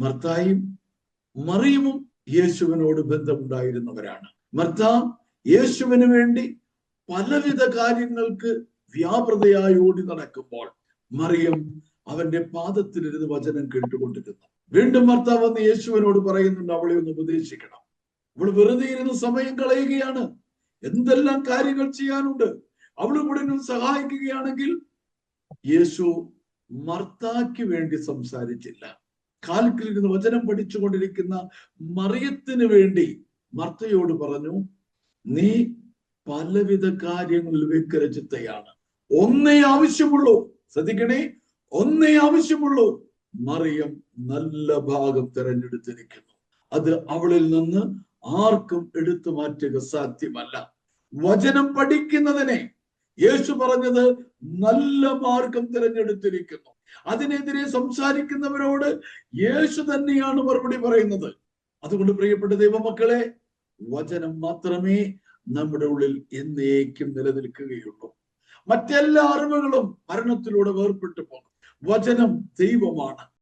മർത്തായും മറിയമും യേശുവിനോട് ബന്ധമുണ്ടായിരുന്നവരാണ്. മർത്ത യേശുവിന് വേണ്ടി പലവിധ കാര്യങ്ങൾക്ക് വ്യാപൃതയായി ഓടി നടക്കുമ്പോൾ മറിയം അവന്റെ പാദത്തിലിരുന്ന് വചനം കേട്ടുകൊണ്ടിരുന്നു. വീണ്ടും ഭർത്താവ് വന്ന് യേശുവിനോട് പറയുന്നുണ്ട് അവളെ ഒന്ന് ഉപദേശിക്കണം. അവൾ വെറുതെ ഇരുന്ന് സമയം കളയുകയാണ്. എന്തെല്ലാം കാര്യങ്ങൾ ചെയ്യാനുണ്ട്? അവൾ എന്നെ സഹായിക്കുകയാണെങ്കിൽ യേശു മർത്താക്ക് വേണ്ടി സംസാരിച്ചില്ല. കാൽക്കിലിരുന്ന് വചനം പഠിച്ചുകൊണ്ടിരിക്കുന്ന മറിയത്തിന് വേണ്ടി മർത്തയോട് പറഞ്ഞു നീ പലവിധ കാര്യങ്ങളിൽ വിഗ്രചിത്തയാണ് ഒന്നേ ആവശ്യമുള്ളൂ. ശ്രദ്ധിക്കണേ. ഒന്നേ ആവശ്യമുള്ളൂ. മറിയം നല്ല ഭാഗം തിരഞ്ഞെടുത്തിരിക്കുന്നു. അത് അവളിൽ നിന്ന് ആർക്കും എടുത്തു മാറ്റുക സാധ്യമല്ല. വചനം പഠിക്കുന്നതിനെ യേശു പറഞ്ഞത് നല്ല മാർഗം തിരഞ്ഞെടുത്തിരിക്കുന്നു. അതിനെതിരെ സംസാരിക്കുന്നവരോട് യേശു തന്നെയാണ് മറുപടി പറയുന്നത്. അതുകൊണ്ട് പ്രിയപ്പെട്ട ദൈവമക്കളെ വചനം മാത്രമേ നമ്മുടെ ഉള്ളിൽ എന്നേക്കും നിലനിൽക്കുകയുള്ളൂ. മറ്റെല്ലാ അറിവുകളും മരണത്തിലൂടെ വേർപെട്ടു പോകും. വചനം ദൈവമാണ്.